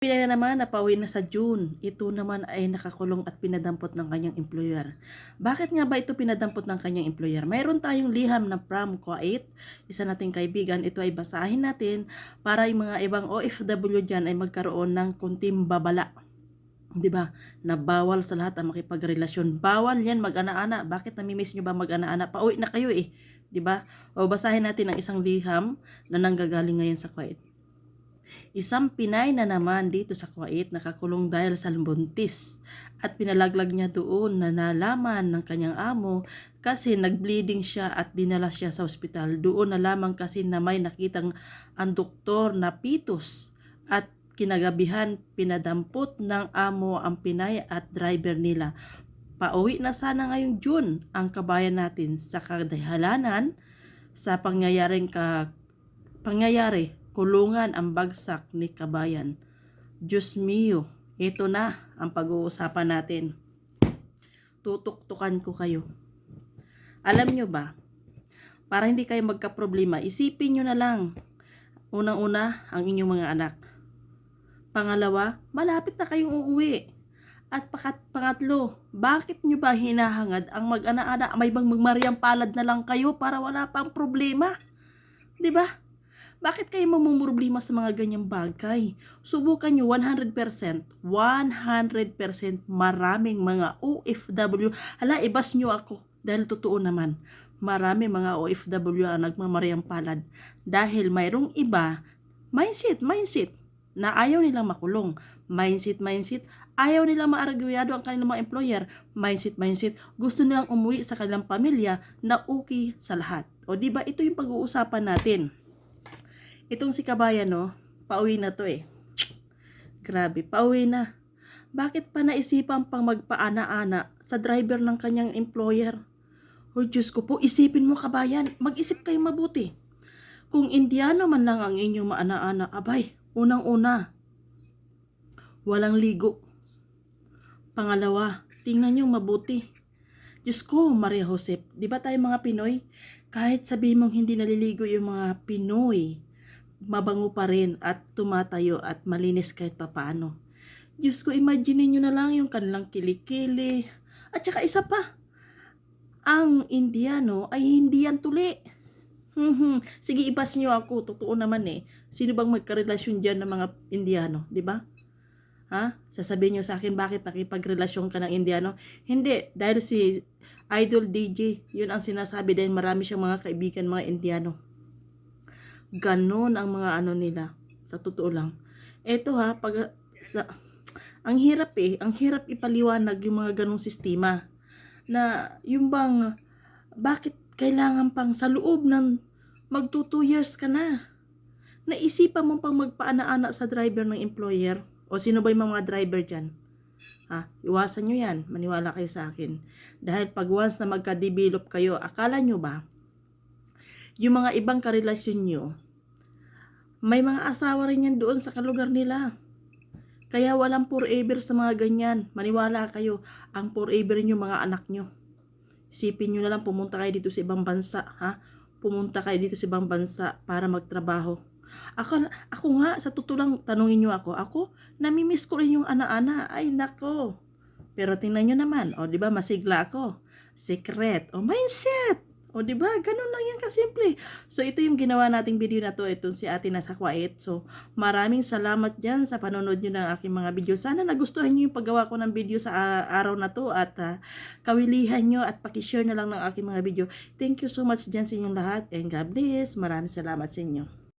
Pinay na naman napauwi na sa June. Ito naman ay nakakulong at pinadampot ng kanyang employer. Bakit nga ba ito pinadampot ng kanyang employer? Mayroon tayong liham na from Kuwait, isa nating kaibigan. Ito ay basahin natin para yung mga ibang OFW dyan ay magkaroon ng kunting babala. 'Di ba? Na bawal sa lahat ang makipagrelasyon. Bawal 'yan mag-ana-ana. Bakit namimiss nyo ba mag-ana-ana? Pauwi na kayo eh. 'Di ba? O basahin natin ang isang liham na nanggagaling ngayon sa Kuwait. Isang Pinay na naman dito sa Kuwait nakakulong dahil sa buntis at pinalaglag niya doon na nalaman ng kanyang amo kasi nagbleeding siya at dinala siya sa ospital. Doon nalaman kasi na may nakitang ang doktor na pitos at kinagabihan pinadampot ng amo ang Pinay at driver nila. Pauwi na sana ngayong June ang kabayan natin sa kadahalanan sa pangyayaring ka pangyayari kulungan ang bagsak ni kabayan. Diyos mio, ito na ang pag-uusapan natin. Tutuktukan ko kayo. Alam nyo ba, para hindi kayo magka-problema, isipin nyo na lang. Unang-una, ang inyong mga anak. Pangalawa, malapit na kayong uuwi. At pakat pangatlo, bakit nyo ba hinahangad ang mag-ana-ana? May bang magmariang palad na lang kayo para wala pang problema? 'Di ba? Bakit kayo mamumroblema sa mga ganyang bagay? Subukan nyo 100%, 100% maraming mga OFW. Hala, ibas nyo ako dahil totoo naman. Marami mga OFW ang nagmamariang palad dahil mayroong iba, mindset, mindset, na ayaw nilang makulong. Mindset, mindset, ayaw nilang maaragwiyado ang kanilang mga employer. Mindset, mindset, gusto nilang umuwi sa kanilang pamilya na okay sa lahat. O di ba ito yung pag-uusapan natin. Itong si Kabayan, no, pauwi na to eh. Grabe, pauwi na. Bakit pa naisipan pang magpaana-ana sa driver ng kanyang employer? O Diyos ko po, isipin mo kabayan, mag-isip kayo mabuti. Kung Indiano man lang ang inyong maana-ana, abay, unang-una, walang ligo. Pangalawa, tingnan nyo mabuti. Diyos ko, Maria Josep, di ba tayo mga Pinoy? Kahit sabihin mong hindi naliligo yung mga Pinoy, mabango pa rin at tumatayo at malinis kahit papaano. Diyos ko, imagine nyo na lang yung kanilang kilikili. At saka isa pa, ang Indiano ay hindi yan tuli. Hmm, Sige, ibas nyo ako. Totoo naman eh. Sino bang magkarelasyon dyan ng mga Indiano? Di ba? Ha? Sasabihin nyo sa akin, bakit nakipagrelasyon ka ng Indiano? Hindi. Dahil si Idol DJ, yun ang sinasabi dahil marami siyang mga kaibigan, mga Indiano. Ganon ang mga ano nila. Sa totoo lang. Eto ha, pag sa, ang hirap eh, ang hirap ipaliwanag yung mga ganong sistema na yung bang bakit kailangan pang sa loob ng magto 2 years ka na. Naisipan mo pang magpaana-ana sa driver ng employer o sino ba yung mga driver dyan? Ha, iwasan nyo yan. Maniwala kayo sa akin. Dahil pag once na magka-develop kayo, akala nyo ba, yung mga ibang karelasyon nyo, may mga asawa rin yan doon sa kalugar nila. Kaya walang forever sa mga ganyan. Maniwala kayo, ang forever nyo mga anak nyo. Isipin nyo na lang pumunta kayo dito sa ibang bansa, ha? Pumunta kayo dito sa ibang bansa para magtrabaho. Ako, ako nga, sa totoo tanungin nyo ako, ako, namimiss ko rin yung ana-ana. Ay, nako. Pero tingnan nyo naman, o, di ba, masigla ako. Secret, o, mindset. O, di ba? Ganun lang yan kasimple. So, ito yung ginawa nating video na to. Itong si ate nasa Kuwait. So, maraming salamat dyan sa panonood nyo ng aking mga video. Sana nagustuhan nyo yung paggawa ko ng video sa araw na to at ah, kawilihan nyo at pakishare na lang ng aking mga video. Thank you so much dyan sa inyong lahat and God bless. Maraming salamat sa inyo.